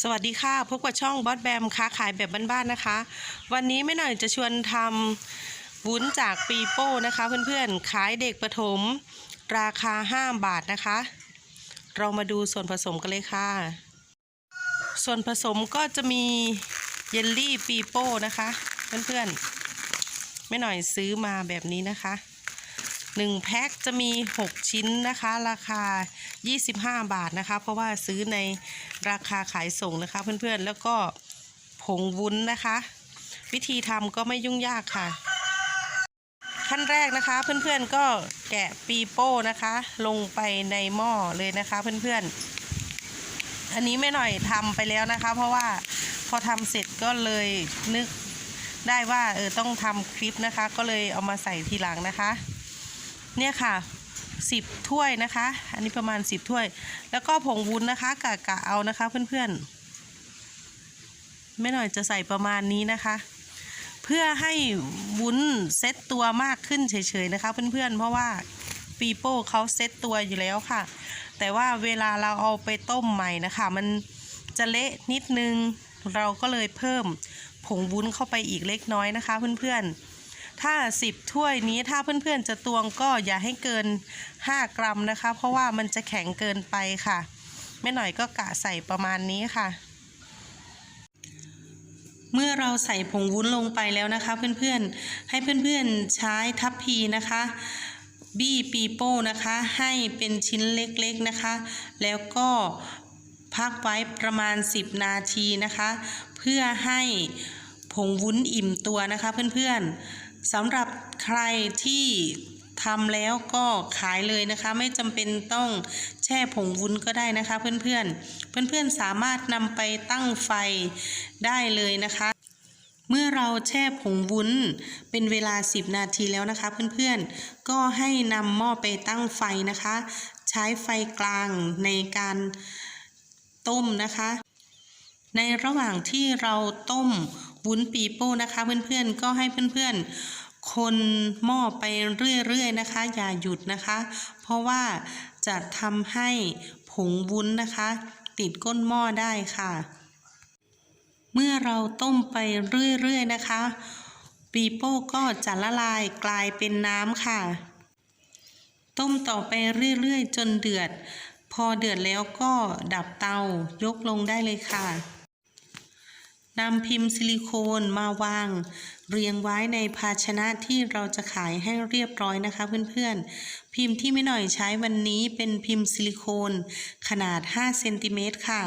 สวัสดีค่ะพบกับช่องบอสแบมค้าขายแบบบ้านๆนะคะ วันนี้แม่หน่อยจะชวนทำวุ้นจากปีโป้นะคะ เพื่อนๆขายเด็กประถม ราคา 5 บาทนะคะ เรามาดูส่วนผสมกันเลยค่ะ ส่วนผสมก็จะมีเยลลี่ปีโป้นะคะ เพื่อนๆแม่หน่อยซื้อมาแบบนี้นะคะ 1แพ็คจะมี 6 ชิ้นนะคะ ราคา 25 บาทนะคะ เพราะว่าซื้อในราคาขายส่งนะคะ เพื่อนๆ แล้วก็ผงวุ้นนะคะ วิธีทำก็ไม่ยุ่งยากค่ะ ขั้นแรกนะคะ เพื่อนๆ ก็แกะปีโป้นะคะ ลงไปในหม้อเลยนะคะ เพื่อนๆ อันนี้ไม่หน่อยทำไปแล้วนะคะ เพราะว่าพอทำเสร็จก็เลยนึกได้ว่าเออต้องทำคลิปนะคะ ก็เลยเอามาใส่ทีหลังนะคะ เนี่ยค่ะสิบถ้วยนะคะ อันนี้ประมาณสิบถ้วย แล้วก็ผงวุ้นนะคะกะกะเอานะคะเพื่อนๆ ไม่หน่อยจะใส่ประมาณนี้นะคะ เพื่อให้วุ้นเซ็ตตัวมากขึ้นเฉยๆนะคะ เพื่อนๆ เพราะว่าปีโป้เขาเซ็ตตัวอยู่แล้วค่ะ แต่ว่าเวลาเราเอาไปต้มใหม่นะคะ มันจะเละนิดนึง เราก็เลยเพิ่มผงวุ้นเข้าไปอีกเล็กน้อยนะคะ เพื่อนๆ ถ้า 10 ถ้วยนี้ถ้าเพื่อนๆจะตวงก็อย่าให้เกิน 5 กรัมนะคะ เพราะว่ามันจะแข็งเกินไปค่ะแม่หน่อยก็กะใส่ประมาณนี้ค่ะ เมื่อเราใส่ผงวุ้นลงไปแล้วนะคะ เพื่อนๆ ให้เพื่อนๆใช้ทัพพีนะคะบี้ปีโป้นะคะ ให้เป็นชิ้นเล็กๆนะคะ แล้วก็พักไว้ประมาณ 10 นาทีนะคะ เพื่อให้ผงวุ้นอิ่มตัวนะคะเพื่อนๆ สำหรับใครที่ทำแล้วก็ขายเลยนะคะ ไม่จำเป็นต้องแช่ผงวุ้นก็ได้นะคะเพื่อนๆ เพื่อนๆสามารถนำไปตั้งไฟได้เลยนะคะ เมื่อเราแช่ผงวุ้นเป็นเวลา 10 นาทีแล้วนะคะเพื่อนๆ ก็ให้นำหม้อไปตั้งไฟนะคะ ใช้ไฟกลางในการต้มนะคะ ในระหว่างที่เราต้มวุ้นปีโป้นะคะ เพื่อนๆ ก็ให้เพื่อนๆ คนหม้อไปเรื่อยๆนะคะ อย่าหยุดนะคะ เพราะว่าจะทำให้ผงวุ้นนะคะ ติดก้นหม้อได้ค่ะ เมื่อเราต้มไปเรื่อยๆนะคะปีโป้ก็จะละลายกลายเป็นน้ำค่ะ ต้มต่อไปเรื่อยๆ จนเดือด พอเดือดแล้วก็ดับเตายกลงได้เลยค่ะ นำพิมพ์ซิลิโคนมาวาง เรียงไว้ในภาชนะที่เราจะขายให้เรียบร้อยนะคะเพื่อนๆ พิมพ์ที่ไม่หน่อยใช้วันนี้เป็นพิมพ์ซิลิโคน ขนาด5เซนติเมตรค่ะ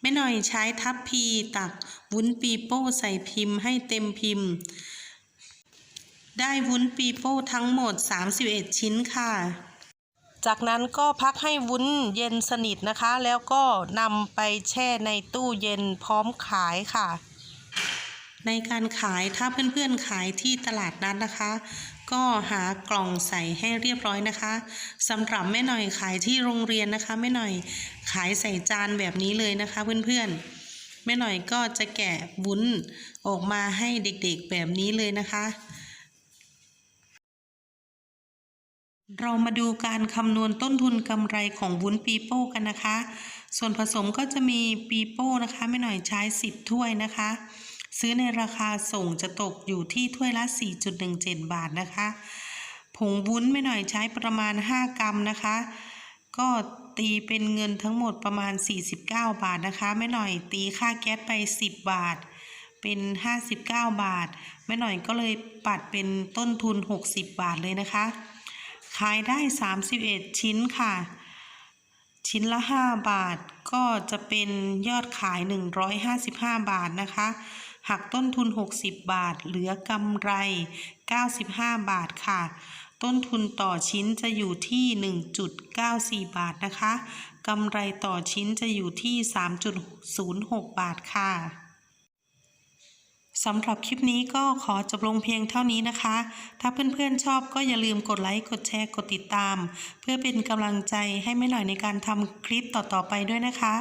แม่หน่อยใช้ทัพพีตักวุ้นปีโป้ใส่พิมพ์ให้เต็มพิมพ์ ได้วุ้นปีโป้ทั้งหมด 31 ชิ้นค่ะ จากนั้นก็พักให้วุ้นเย็นสนิทนะคะ แล้วก็นำไปแช่ในตู้เย็นพร้อมขายค่ะ ในการขายถ้าเพื่อนๆขายที่ตลาดนัดนะคะ ก็หากล่องใส่ให้เรียบร้อยนะคะสำหรับแม่หน่อยขายที่โรงเรียนนะคะแม่หน่อยขายใส่จานแบบนี้เลยนะคะเพื่อนๆแม่หน่อยก็จะแกะวุ้นออกมาให้เด็กๆแบบนี้เลยนะคะ เรามาดูการคำนวณต้นทุนกำไรของวุ้นปีโป้กันนะคะ ส่วนผสมก็จะมีปีโป้นะคะไม่หน่อยใช้ 10 ถ้วยนะคะ ซื้อในราคาส่งจะตกอยู่ที่ถ้วยละ 4.17 บาทนะคะ ผงวุ้นไม่หน่อยใช้ประมาณ 5 กรัมนะคะ ก็ตีเป็นเงินทั้งหมดประมาณ 49 บาทนะคะแม่หน่อยตีค่าแก๊สไป 10 บาท เป็น 59 บาทแม่หน่อยก็เลยปัดเป็นต้นทุน 60 บาทเลยนะคะ ขายได้ 31 ชิ้นค่ะ ชิ้นละ 5 บาทก็จะเป็นยอดขาย 155 บาทนะคะ หักต้นทุน 60 บาท เหลือกำไร 95 บาทค่ะ ต้นทุนต่อชิ้นจะอยู่ที่ 1.94 บาทนะคะ กำไรต่อชิ้นจะอยู่ที่ 3.06 บาทค่ะ สำหรับคลิปนี้ก็ขอจบลงเพียงเท่านี้นะคะ ถ้าเพื่อนๆชอบก็อย่าลืมกดไลค์ กดแชร์ กดติดตาม เพื่อเป็นกำลังใจให้แม่หน่อยในการทำคลิปต่อๆไปด้วยนะคะ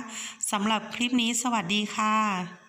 สำหรับคลิปนี้สวัสดีค่ะ